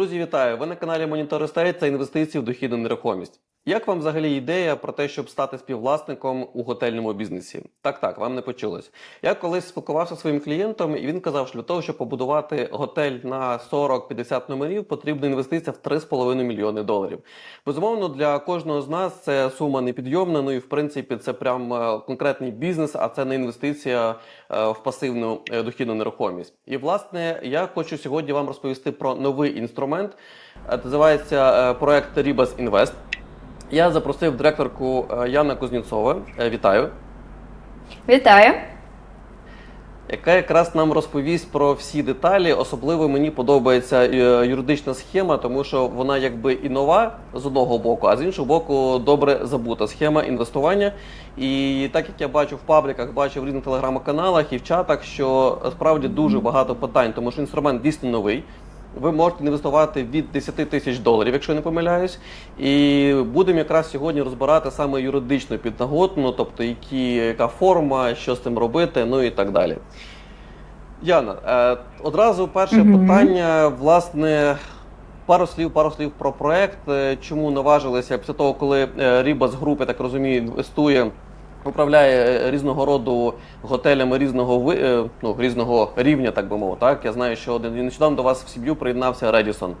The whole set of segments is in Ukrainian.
Друзі, вітаю! Ви на каналі Монітор це інвестиції в дохідну нерухомість. Як вам взагалі ідея про те, щоб стати співвласником у готельному бізнесі? Так, так, вам не почулось. Я колись спілкувався своїм клієнтом, і він казав, що для того, щоб побудувати готель на 40-50 номерів, потрібна інвестиція в 3,5 мільйони доларів. Безумовно, для кожного з нас це сума непідйомна. Ну і в принципі, це прям е, конкретний бізнес, а це не інвестиція е, в пасивну е, дохідну нерухомість. І власне я хочу сьогодні вам розповісти про новий інструмент. Е, Називається проект Ribas Invest. Я запросив директорку е, Яна Кузнєцова. Е, Вітаю. Вітаю! Яка якраз нам розповість про всі деталі. Особливо мені подобається е, юридична схема, тому що вона якби і нова з одного боку, а з іншого боку, добре забута схема інвестування. І так як я бачу в пабліках, бачу в різних телеграм-каналах і в чатах, що справді дуже багато питань, тому що інструмент дійсно новий. Ви можете інвестувати від 10 тисяч доларів, якщо я не помиляюсь. І будемо якраз сьогодні розбирати саме юридичну піднаготну, тобто які, яка форма, що з цим робити, ну і так далі. Яна, е, одразу перше Мгм. питання, власне. Пару слів, пару слів про проект. Е, Чому наважилися після того, коли е, Рібас Груп, я так розумію, інвестує, управляє е, різного роду готелями різного е, ну, різного рівня, так би мовити. Так я знаю, що один нещодавно до вас в сім'ю приєднався Редісон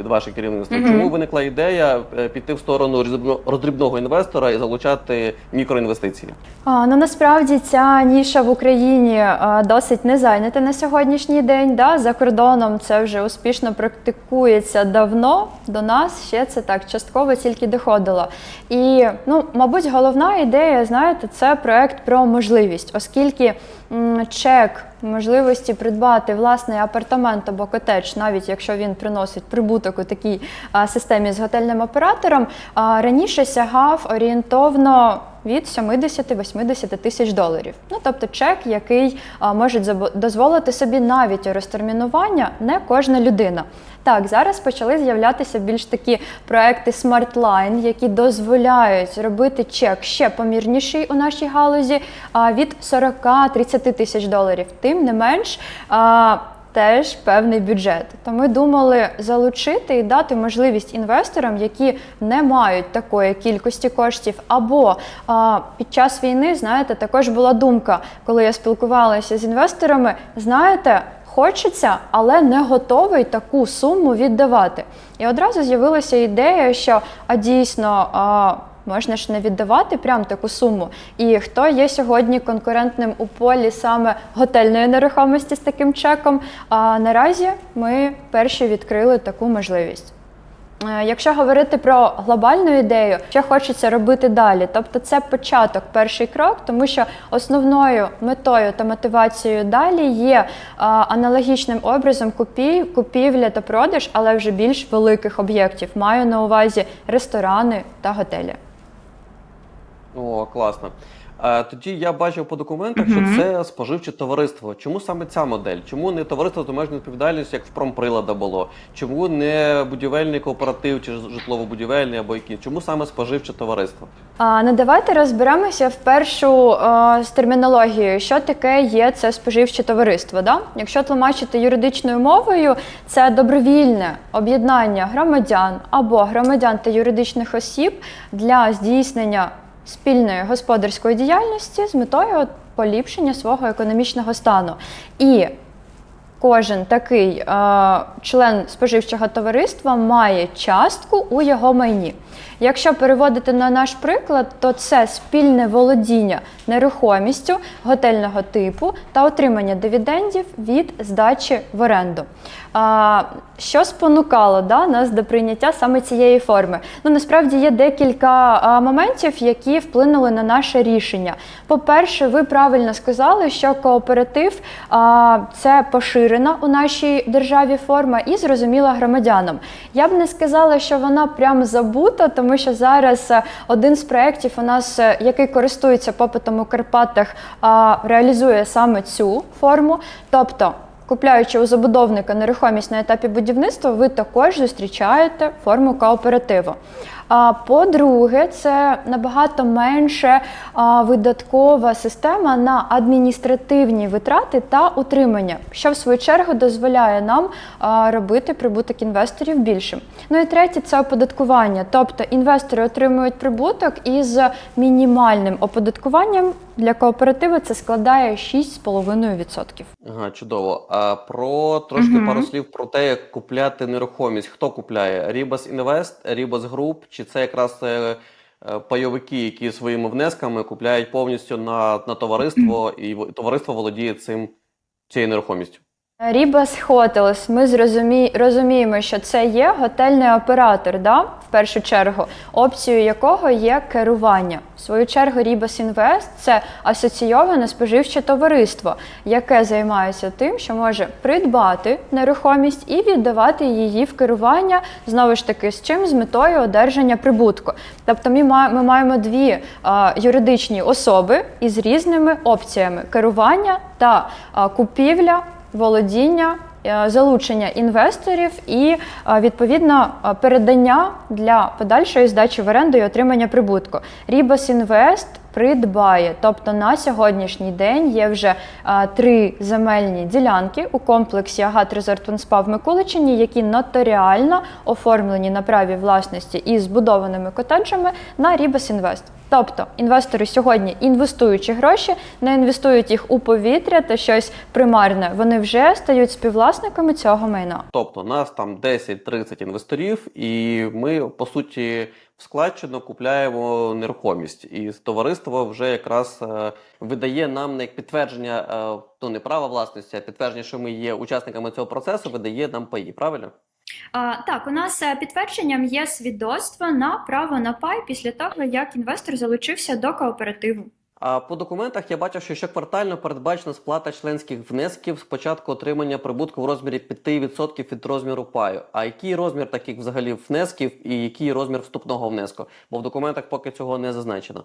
від ваших керівництва. Мгм. Чому виникла ідея е, піти в сторону роздрібно- роздрібного інвестора і залучати мікроінвестиції? А, ну насправді ця ніша в Україні а, досить не зайнята на сьогоднішній день. Да? За кордоном це вже успішно практикується давно. До нас ще це так частково тільки доходило. І ну, мабуть, головна ідея, знаєте, це проект про можливість, оскільки чек можливості придбати власний апартамент або котедж, навіть якщо він приносить прибуток у такій системі з готельним оператором, раніше сягав орієнтовно від 70-80 тисяч доларів. Ну тобто чек, який може дозволити собі навіть розтермінування не кожна людина. Так, зараз почали з'являтися більш такі проекти SmartLine, які дозволяють робити чек ще помірніший у нашій галузі від 40-30 тисяч доларів. Тим не менш. Теж певний бюджет. То ми думали залучити і дати можливість інвесторам, які не мають такої кількості коштів, або а, під час війни, знаєте, також була думка, коли я спілкувалася з інвесторами, знаєте. Хочеться, але не готовий таку суму віддавати. І одразу з'явилася ідея, що а дійсно можна ж не віддавати прям таку суму. І хто є сьогодні конкурентним у полі саме готельної нерухомості з таким чеком? А наразі ми перші відкрили таку можливість. Е, Якщо говорити про глобальну ідею, що хочеться робити далі, тобто це початок, перший крок, тому що основною метою та мотивацією далі є аналогічним образом купі, купівля та продаж, але вже більш великих об'єктів. Маю на увазі ресторани та готелі. О, класно. Е, Тоді я бачив по документах, що це споживче товариство. Чому саме ця модель? Чому не товариство з обмеженою відповідальністю, як в промприлада було? Чому не будівельний кооператив чи житлово-будівельний або який? Чому саме споживче товариство? А, ну давайте розберемося впершу е, з термінологією, що таке є це споживче товариство. Да? Якщо тлумачити юридичною мовою, це добровільне об'єднання громадян або громадян та юридичних осіб для здійснення спільної господарської діяльності з метою поліпшення свого економічного стану. І Кожен такий е, член споживчого товариства має частку у його майні. Якщо переводити на наш приклад, то це спільне володіння нерухомістю готельного типу та отримання дивідендів від здачі в оренду. А, що спонукало да, нас до прийняття саме цієї форми? Ну насправді є декілька а, моментів, які вплинули на наше рішення. По-перше, ви правильно сказали, що кооператив а, це поширена у нашій державі форма і зрозуміла громадянам. Я б не сказала, що вона прям забута, тому що зараз е, один з проєктів у нас, е, який користується попитом у Карпатах, реалізує саме цю форму. Тобто Купляючи у забудовника нерухомість на етапі будівництва, ви також зустрічаєте форму кооперативу. По-друге, це набагато менше видаткова система на адміністративні витрати та утримання, що в свою чергу дозволяє нам робити прибуток інвесторів більшим. Ну і третє це оподаткування. Тобто інвестори отримують прибуток із мінімальним оподаткуванням для кооперативу це складає 6,5%. Ага, чудово. А про трошки Мгм. пару слів про те, як купляти нерухомість. Хто купляє? Рібас Інвест, Рібас Груп, чи це якраз е, е, пайовики, які своїми внесками купляють повністю на, на товариство, і товариство володіє цим цією нерухомістю? Рібас Хотелс, ми зрозумі... розуміємо, що це є готельний оператор, да? в першу чергу, опцією якого є керування. В свою чергу, Рібас Інвест це асоційоване споживче товариство, яке займається тим, що може придбати нерухомість і віддавати її в керування знову ж таки з чим з метою одержання прибутку. Тобто, ми, маємо дві а, юридичні особи із різними опціями керування та а, купівля володіння, е, залучення інвесторів і е, відповідно е, передання для подальшої здачі в оренду і отримання прибутку. Рібас Інвест придбає, тобто на сьогоднішній день є вже е, три земельні ділянки у комплексі Агат Резорт Спа в Миколичині, які нотаріально оформлені на праві власності із збудованими котеджами на Рібас Інвест. Тобто інвестори сьогодні, інвестуючи гроші, не інвестують їх у повітря та щось примарне. Вони вже стають співвласниками цього майна. Тобто нас там 10-30 інвесторів, і ми по суті в складчину купляємо нерухомість. І товариство вже якраз е, видає нам не як підтвердження, е, ну не права власності, а підтвердження, що ми є учасниками цього процесу, видає нам паї. Правильно? А, так, у нас е, підтвердженням є свідоцтво на право на пай після того, як інвестор залучився до кооперативу. А по документах я бачив, що щоквартально передбачена сплата членських внесків з початку отримання прибутку в розмірі 5% від розміру паю. А який розмір таких взагалі внесків і який розмір вступного внеску? Бо в документах поки цього не зазначено.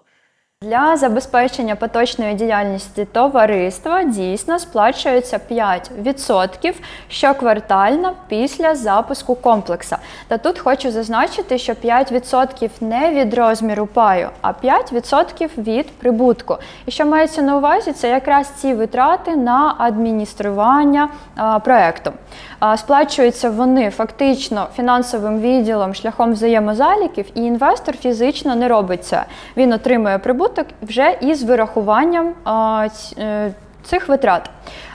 Для забезпечення поточної діяльності товариства дійсно сплачується 5% щоквартально після запуску комплекса. Та тут хочу зазначити, що 5% не від розміру паю, а 5% від прибутку. І що мається на увазі, це якраз ці витрати на адміністрування а, проекту. Сплачуються вони фактично фінансовим відділом шляхом взаємозаліків, і інвестор фізично не робить це. Він отримує прибуток вже із вирахуванням е, цих витрат.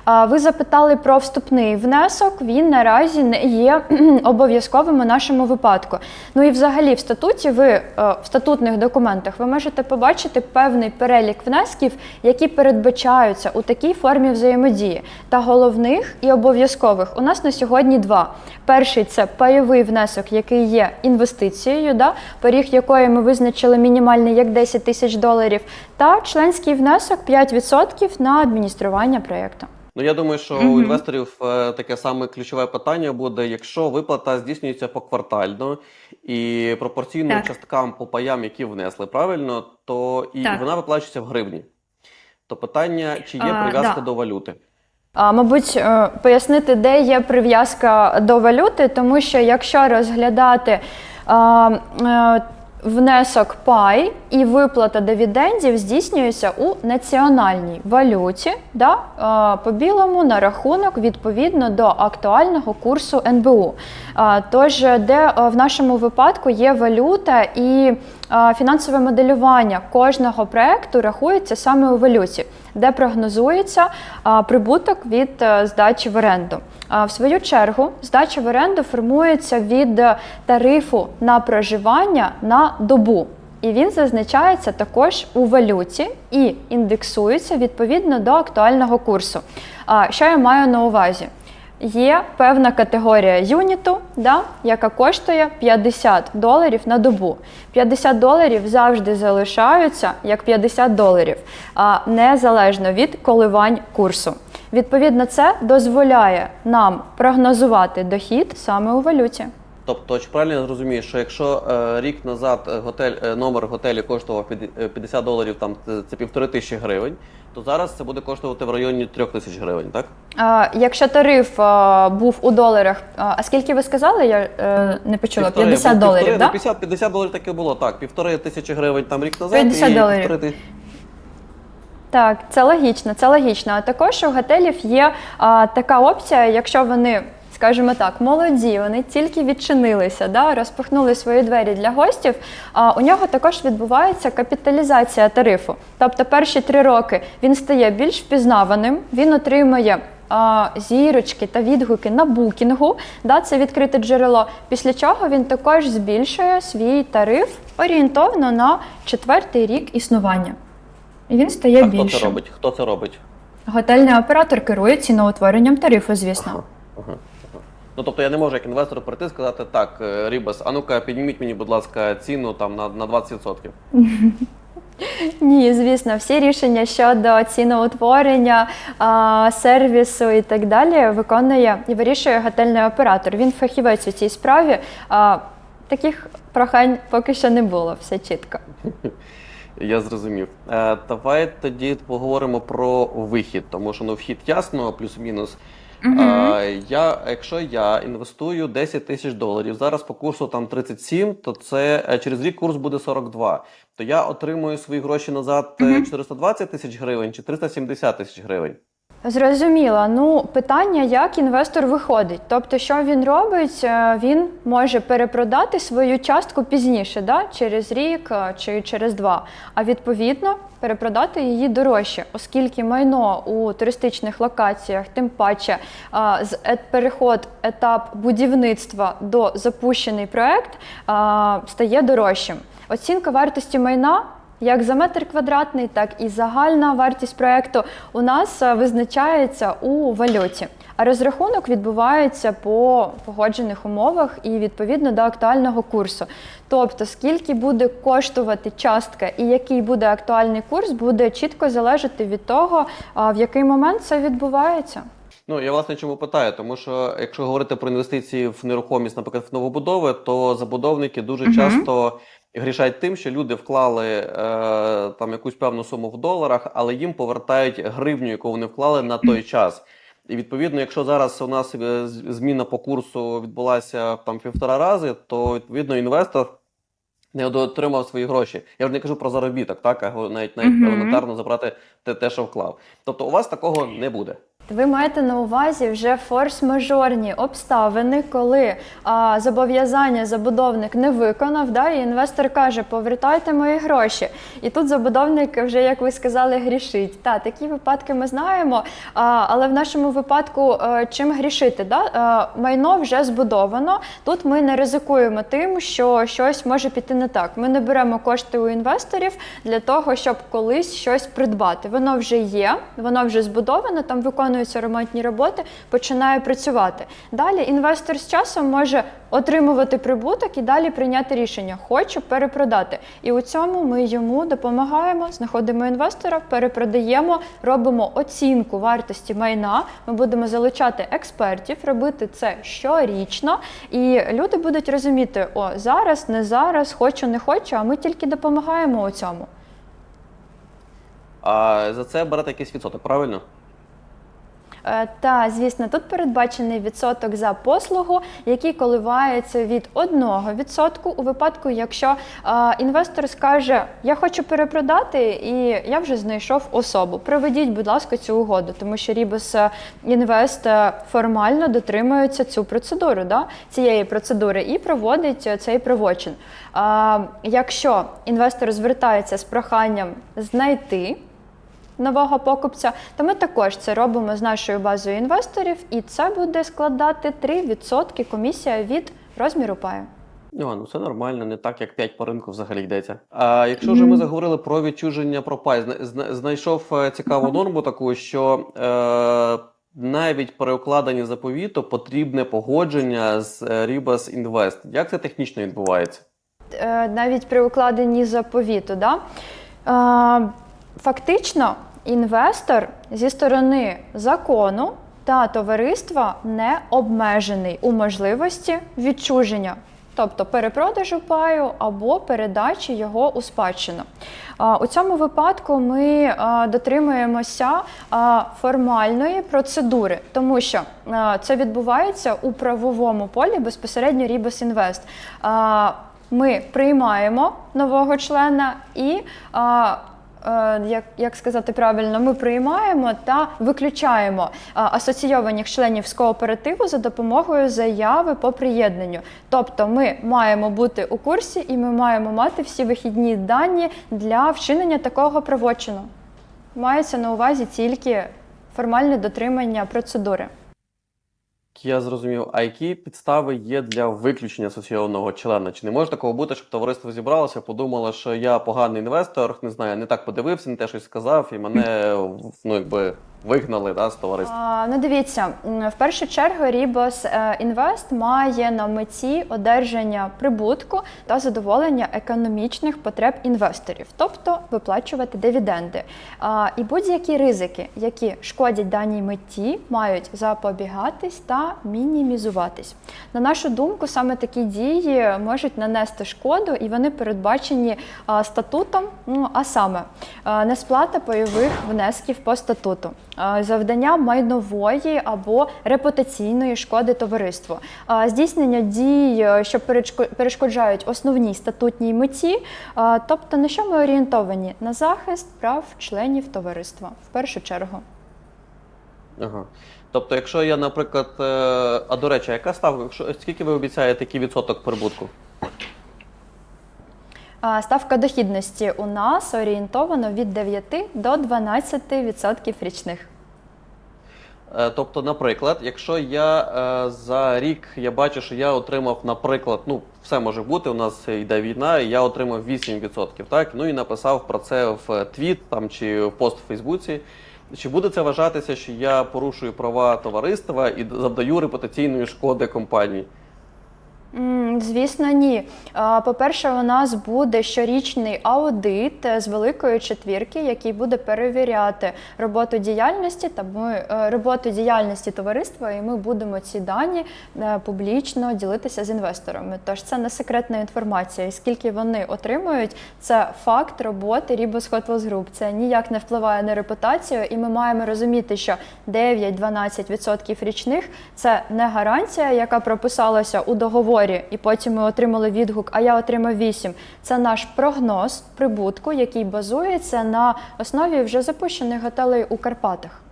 Ви запитали про вступний внесок. Він наразі не є обов'язковим у нашому випадку. Ну і взагалі в статуті ви е, в статутних документах ви можете побачити певний перелік внесків, які передбачаються у такій формі взаємодії. Та головних і обов'язкових у нас на сьогодні два. Перший це пайовий внесок, який є інвестицією, да, поріг якої ми визначили мінімальний як 10 тисяч доларів, та членський внесок 5% на адміністрування проєкту. Ну я думаю, що у інвесторів е, таке саме ключове питання буде, якщо виплата здійснюється поквартально і пропорційно Так. часткам по паям, які внесли, правильно, то і Так. вона виплачується в гривні. То питання, чи є А, прив'язка да. до валюти? А, Мабуть, е, пояснити, де є прив'язка до валюти, тому що якщо розглядати а, е, внесок пай і виплата дивідендів здійснюється у національній валюті, да, е, по білому на рахунок відповідно до актуального курсу НБУ. Тож, де е, в нашому випадку є валюта і е, фінансове моделювання кожного проекту рахується саме у валюті, де прогнозується прибуток від е, здачі в оренду. В свою чергу, здача в оренду формується від е, тарифу на проживання на добу. І він зазначається також у валюті і індексується відповідно до актуального курсу. Що я маю на увазі? Є певна категорія юніту, да, яка коштує 50 доларів на добу. 50 доларів завжди залишаються як 50 доларів, а незалежно від коливань курсу. Відповідно, це дозволяє нам прогнозувати дохід саме у валюті. Тобто, чи правильно я зрозумію, що якщо е, рік назад е, готель, е, номер готелю коштував п'яді- е, 50 доларів, там це, півтори тисячі гривень, то зараз це буде коштувати в районі трьох тисяч гривень, так? А, якщо тариф а, був у доларах, а, скільки ви сказали? Я е, не почула. Півтори- 50 ну, доларів, півтори, так? ну, 50, 50 доларів таке було, так. Півтори тисячі гривень там рік назад 50 і доларів. півтори Так, це логічно, це логічно. А також у готелів є а, така опція, якщо вони, скажімо так, молоді, вони тільки відчинилися, да, розпахнули свої двері для гостів. А, у нього також відбувається капіталізація тарифу. Тобто перші три роки він стає більш впізнаваним, він отримує. Зірочки та відгуки на букінгу, да, це відкрите джерело. Після чого він також збільшує свій тариф орієнтовно на четвертий рік існування. І він стає А хто це робить? Хто це робить? Готельний оператор керує ціноутворенням тарифу, звісно. Ага, ага. Ну тобто я не можу як інвестор прийти і сказати, так, е, Рібас, а ну-ка, підніміть мені, будь ласка, ціну там на, на 20%. Ні, звісно, всі рішення щодо ціноутворення, сервісу і так далі виконує і вирішує готельний оператор. Він фахівець у цій справі. А, таких прохань поки що не було, все чітко. Я зрозумів. Е, давай тоді поговоримо про вихід, тому що ну вхід ясно, плюс-мінус. Е, я, якщо я інвестую 10 тисяч доларів, зараз по курсу там 37, то це е, через рік курс буде 42. То я отримую свої гроші назад е, 420 тисяч гривень чи 370 тисяч гривень. Зрозуміло. Ну, питання, як інвестор виходить. Тобто, що він робить, Е, він може перепродати свою частку пізніше, да? через рік е, чи через два. А відповідно перепродати її дорожче, оскільки майно у туристичних локаціях, тим паче е, з переход етап будівництва до запущений проект стає дорожчим. Оцінка вартості майна як за метр квадратний, так і загальна вартість проекту у нас е, визначається у валюті. А розрахунок відбувається по погоджених умовах і відповідно до актуального курсу. Тобто, скільки буде коштувати частка і який буде актуальний курс, буде чітко залежати від того, в який момент це відбувається. Ну я власне чому питаю, тому що якщо говорити про інвестиції в нерухомість, наприклад, в новобудови, то забудовники дуже Мгм. часто грішать тим, що люди вклали е, там якусь певну суму в доларах, але їм повертають гривню, яку вони вклали на той час. І відповідно, якщо зараз у нас е, зміна по курсу відбулася там півтора рази, то відповідно інвестор не отримав свої гроші. Я вже не кажу про заробіток, так а навіть навіть елементарно забрати те, те, що вклав. Тобто, у вас такого не буде. Ви маєте на увазі вже форс-мажорні обставини, коли а, зобов'язання забудовник не виконав, да, і інвестор каже, повертайте мої гроші. І тут забудовник вже, як ви сказали, грішить. Та, такі випадки ми знаємо, а, але в нашому випадку е, чим грішити? Да? Е, майно вже збудовано. Тут ми не ризикуємо тим, що щось може піти не так. Ми не беремо кошти у інвесторів для того, щоб колись щось придбати. Воно вже є, воно вже збудовано, там виконуються ремонтні роботи, починає працювати. Далі інвестор з часом може отримувати прибуток і далі прийняти рішення: хочу перепродати. І у цьому ми йому допомагаємо, знаходимо інвестора, перепродаємо, робимо оцінку вартості майна. Ми будемо залучати експертів, робити це щорічно, і люди будуть розуміти, о, зараз, не зараз, хочу, не хочу, а ми тільки допомагаємо у цьому. А за це берете якийсь відсоток, правильно? Е, Та, звісно, тут передбачений відсоток за послугу, який коливається від 1% у випадку, якщо е, інвестор скаже, я хочу перепродати, і я вже знайшов особу. Проведіть, будь ласка, цю угоду, тому що Рібус е, Інвест формально дотримується цю процедуру, да, цієї процедури і проводить цей правочин. Якщо інвестор звертається з проханням знайти нового покупця, то ми також це робимо з нашою базою інвесторів, і це буде складати 3% комісія від розміру паю. Ні, ну це нормально, не так, як 5 по ринку взагалі йдеться. А якщо вже ми заговорили про відчуження про пай, зна- зна- знайшов е, цікаву норму таку, що е, навіть при укладенні заповіту потрібне погодження з е, Ribas Invest. Як це технічно відбувається? Е, навіть при укладенні заповіту. Да? Е, Фактично, інвестор зі сторони закону та товариства не обмежений у можливості відчуження, тобто перепродажу паю або передачі його у спадщину. У цьому випадку ми дотримуємося формальної процедури, тому що це відбувається у правовому полі безпосередньо Рібос Інвест. Ми приймаємо нового члена і як, як сказати правильно, ми приймаємо та виключаємо е, асоційованих членів з кооперативу за допомогою заяви по приєднанню. Тобто ми маємо бути у курсі і ми маємо мати всі вихідні дані для вчинення такого правочину. Мається на увазі тільки формальне дотримання процедури. Я зрозумів, а які підстави є для виключення асоційованого члена? Чи не може такого бути, щоб товариство зібралося, подумало, що я поганий інвестор, не знаю, не так подивився, не те щось сказав, і мене ну якби вигнали да, з товариства? Ну дивіться, в першу чергу Рібос Інвест має на меті одержання прибутку та задоволення економічних потреб інвесторів, тобто виплачувати дивіденди. І будь-які ризики, які шкодять даній меті, мають запобігатись та мінімізуватись. На нашу думку, саме такі дії можуть нанести шкоду, і вони передбачені статутом, ну а саме несплата пайових внесків по статуту, завдання майнової або репутаційної шкоди товариству, здійснення дій, е, що перешко- перешкоджають основній статутній меті, тобто на що ми орієнтовані на захист прав членів товариства в першу чергу. Ага. Тобто, якщо я, наприклад, е, а до речі, яка ставка? Якщо скільки ви обіцяєте який відсоток прибутку? Ставка дохідності у нас орієнтовано від 9 до 12% річних. Е, Тобто, наприклад, якщо я е, за рік я бачу, що я отримав, наприклад, ну все може бути, у нас йде війна, і я отримав 8%, так? Ну і написав про це в твіт там чи в пост в Фейсбуці. Чи буде це вважатися, що я порушую права товариства і завдаю репутаційної шкоди компанії? Звісно, ні. По-перше, у нас буде щорічний аудит е, з великої четвірки, який буде перевіряти роботу діяльності та ми е, роботу діяльності товариства, і ми будемо ці дані е, публічно ділитися з інвесторами. Тож це не секретна інформація. Скільки вони отримують, це факт роботи Ribos Hot Wheels Group. Це ніяк не впливає на репутацію, і ми маємо розуміти, що 9-12% річних це не гарантія, яка прописалася у договорі, і потім ми отримали відгук, а я отримав 8. Це наш прогноз прибутку, який базується на основі вже запущених готелей у Карпатах.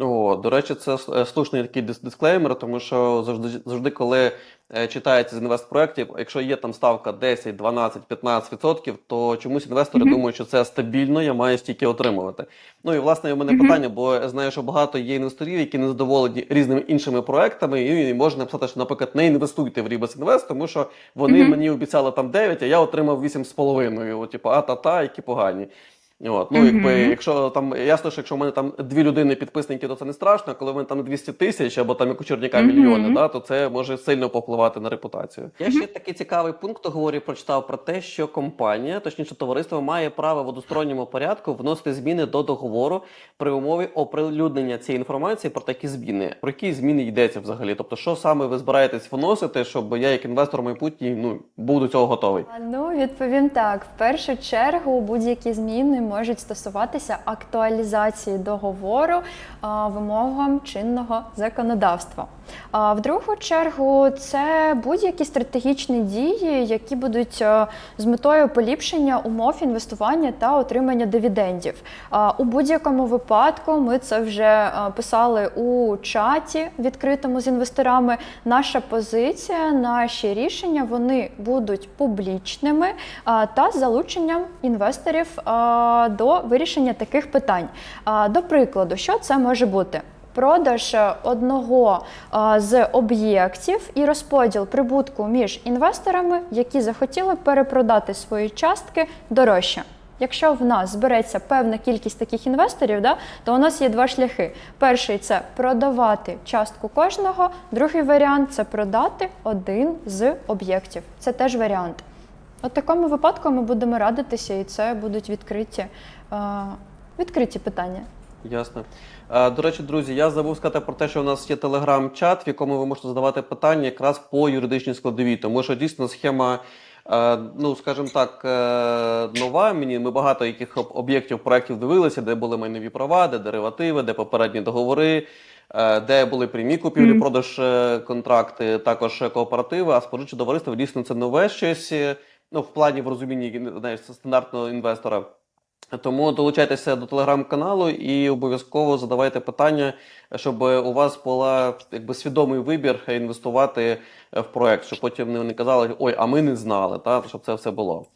О, до речі, це е, слушний такий дисклеймер, тому що завжди, завжди коли е, читається з інвестпроєктів, якщо є там ставка 10, 12, 15%, то чомусь інвестори Мгм. думають, що це стабільно, я маю стільки отримувати. Ну і власне у мене Мгм. питання, бо я знаю, що багато є інвесторів, які не задоволені різними іншими проектами, і можна написати, що, наприклад, не інвестуйте в Ribos Invest, тому що вони Мгм. мені обіцяли там 9, а я отримав 8,5. От, типу, а-та-та, які погані. От, ну, якби, якщо там ясно, що якщо в мене там дві людини підписники, то це не страшно. Коли в мене там 200 тисяч або там як у Черняка Мгм. мільйони, да, то це може сильно попливати на репутацію. Я ще такий цікавий пункт у договорі прочитав про те, що компанія, точніше товариство, має право в односторонньому порядку вносити зміни до договору при умові оприлюднення цієї інформації про такі зміни. Про які зміни йдеться взагалі? Тобто, що саме ви збираєтесь вносити, щоб я, як інвестор майбутній, ну був до цього готовий? А, Ну, відповім так: в першу чергу будь-які зміни можуть стосуватися актуалізації договору вимогам чинного законодавства. А в другу чергу це будь-які стратегічні дії, які будуть з метою поліпшення умов інвестування та отримання дивідендів. У будь-якому випадку ми це вже писали у чаті відкритому з інвесторами. Наша позиція, наші рішення вони будуть публічними та залученням інвесторів до вирішення таких питань. До прикладу, що це може бути? Продаж е, одного з об'єктів і розподіл прибутку між інвесторами, які захотіли перепродати свої частки дорожче. Якщо в нас збереться певна кількість таких інвесторів, да, то у нас є два шляхи. Перший це продавати частку кожного, другий варіант це продати один з об'єктів. Це теж варіант. У такому випадку ми будемо радитися, і це будуть відкриті, е, відкриті питання. Ясно. Е, До речі, друзі, я забув сказати про те, що у нас є телеграм-чат, в якому ви можете задавати питання якраз по юридичній складовій, тому що дійсно схема, е, ну скажімо так, нова. Мені ми багато яких об'єктів проєктів дивилися, де були майнові права, де деривативи, де попередні договори. Де були прямі купівлі-продаж е, контракти, також кооперативи, а споживче товариство дійсно це нове щось, ну в плані в розумінні знаєш, стандартного інвестора. Тому долучайтеся до телеграм-каналу і обов'язково задавайте питання, щоб у вас була якби свідомий вибір інвестувати в проект, щоб потім не казали, ой, а ми не знали, та щоб це все було.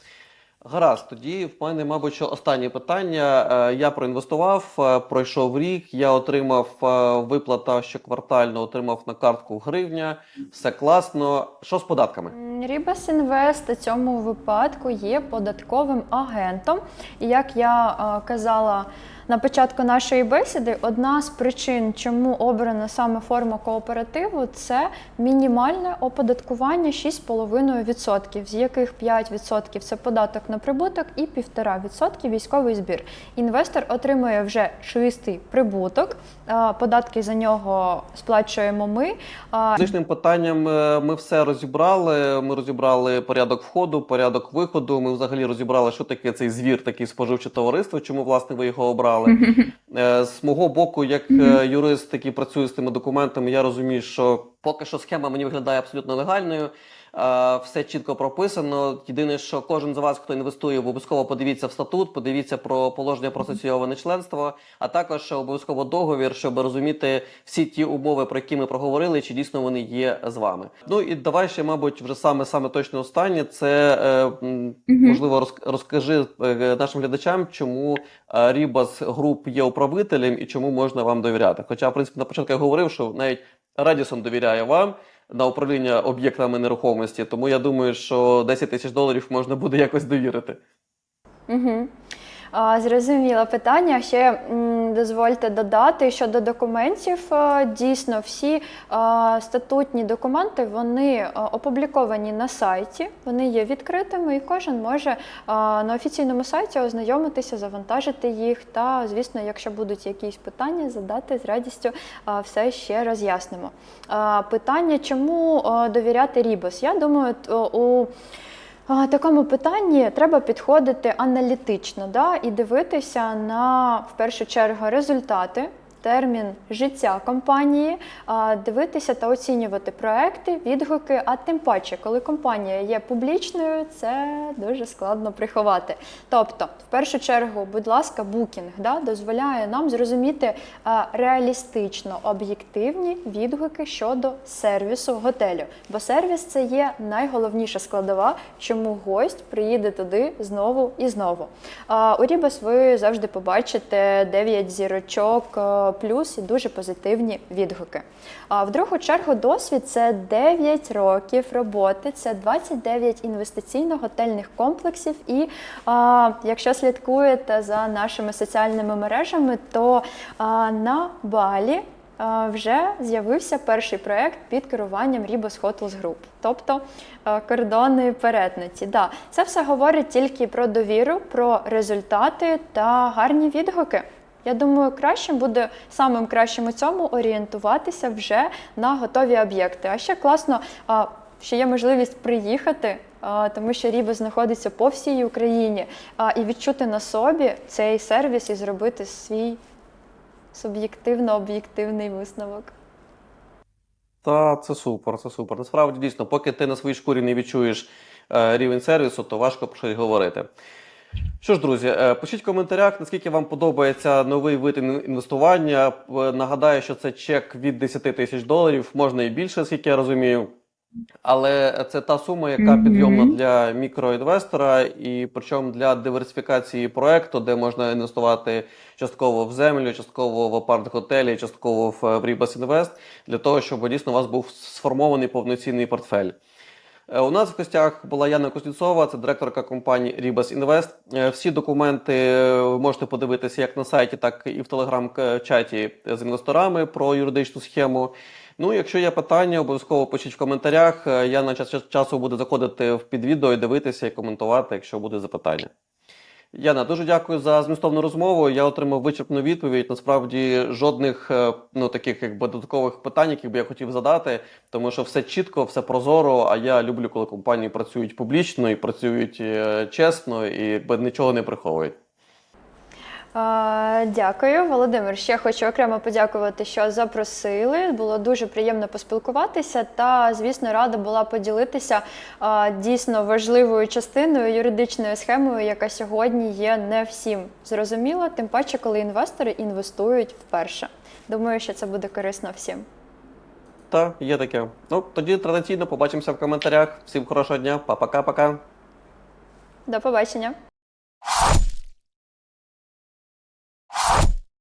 Гаразд, тоді в мене, мабуть, що останнє питання. Е, Я проінвестував, е, пройшов рік, я отримав е, виплата щоквартально, отримав на картку гривня, все класно. Що з податками? Рібас Інвест у цьому випадку є податковим агентом. І як я казала на початку нашої бесіди, одна з причин, чому обрана саме форма кооперативу, це мінімальне оподаткування 6,5%, з яких 5% це податок на прибуток і 1,5% військовий збір. Інвестор отримує вже чистий прибуток, податки за нього сплачуємо ми. Фізичним питанням е, ми все розібрали. Ми розібрали порядок входу, порядок виходу. Ми взагалі розібрали, що таке цей звір, такий споживче товариство, чому власне ви його обрали. Е, З мого боку, як е, юрист, який працює з тими документами, я розумію, що поки що схема мені виглядає абсолютно легальною. Е, Все чітко прописано. Єдине, що кожен з вас, хто інвестує, обов'язково подивіться в статут, подивіться про положення про асоційоване членство, а також обов'язково договір, щоб розуміти всі ті умови, про які ми проговорили, чи дійсно вони є з вами. Ну і давай ще, мабуть, вже саме саме точно останнє. Це е, можливо розкажи е, нашим глядачам, чому Рібас Груп є управителем і чому можна вам довіряти. Хоча, в принципі, на початку я говорив, що навіть Радісон довіряє вам на управління об'єктами нерухомості, тому я думаю, що 10 тисяч доларів можна буде якось довірити. Угу. Зрозуміло питання. Ще дозвольте додати щодо документів. Дійсно, всі статутні документи вони опубліковані на сайті, вони є відкритими, і кожен може на офіційному сайті ознайомитися, завантажити їх. Та, звісно, якщо будуть якісь питання, задати з радістю все ще роз'яснимо. Питання, чому довіряти Рібос? Я думаю, у такому питанні треба підходити аналітично да, і дивитися на в першу чергу результати. Термін життя компанії, дивитися та оцінювати проекти, відгуки. А тим паче, коли компанія є публічною, це дуже складно приховати. Тобто, в першу чергу, будь ласка, букінг да, дозволяє нам зрозуміти реалістично об'єктивні відгуки щодо сервісу готелю. Бо сервіс це є найголовніша складова, чому гость приїде туди знову і знову. У Рібас ви завжди побачите 9 зірочок плюс і дуже позитивні відгуки. А в другу чергу досвід це 9 років роботи, це 29 інвестиційно-готельних комплексів. І а, якщо слідкуєте за нашими соціальними мережами, то а, на Балі вже з'явився перший проект під керуванням Ribos Hotels Group, тобто кордони перетнуті. Да, це все говорить тільки про довіру, про результати та гарні відгуки. Я думаю, кращим буде самим кращим у цьому орієнтуватися вже на готові об'єкти. А ще класно, що є можливість приїхати, тому що Ріба знаходиться по всій Україні, і відчути на собі цей сервіс і зробити свій суб'єктивно-об'єктивний висновок. Та це супер, це супер. Насправді дійсно, поки ти на своїй шкурі не відчуєш е, рівень сервісу, то важко про щось говорити. Що ж, друзі, е, пишіть в коментарях, наскільки вам подобається новий вид інвестування. Нагадаю, що це чек від 10 тисяч доларів, можна і більше, скільки я розумію. Але це та сума, яка підйомна для мікроінвестора, і причому для диверсифікації проекту, де можна інвестувати частково в землю, частково в апарт-готелі, частково в Ribas Invest, для того, щоб дійсно у вас був сформований повноцінний портфель. Е, У нас в гостях була Яна Кузнєцова, це директорка компанії Ribas Invest. Е, Всі документи е, ви можете подивитися як на сайті, так і в телеграм-чаті з інвесторами про юридичну схему. Ну, якщо є питання, обов'язково пишіть в коментарях. Я Яна час часу буде заходити в під відео і дивитися і коментувати, якщо буде запитання. Яна, дуже дякую за змістовну розмову. Я отримав вичерпну відповідь. Насправді жодних е, ну таких якби додаткових питань, які б я хотів задати, тому що все чітко, все прозоро. А я люблю, коли компанії працюють публічно і працюють е, чесно, і якби нічого не приховують. Дякую, Володимир. Ще хочу окремо подякувати, що запросили. Було дуже приємно поспілкуватися. Та, звісно, рада була поділитися дійсно важливою частиною юридичною схемою, яка сьогодні є не всім зрозуміла, тим паче, коли інвестори інвестують вперше. Думаю, що це буде корисно всім. Та є таке. Ну тоді традиційно побачимося в коментарях. Всім хорошого дня, па-пока-пока. До побачення.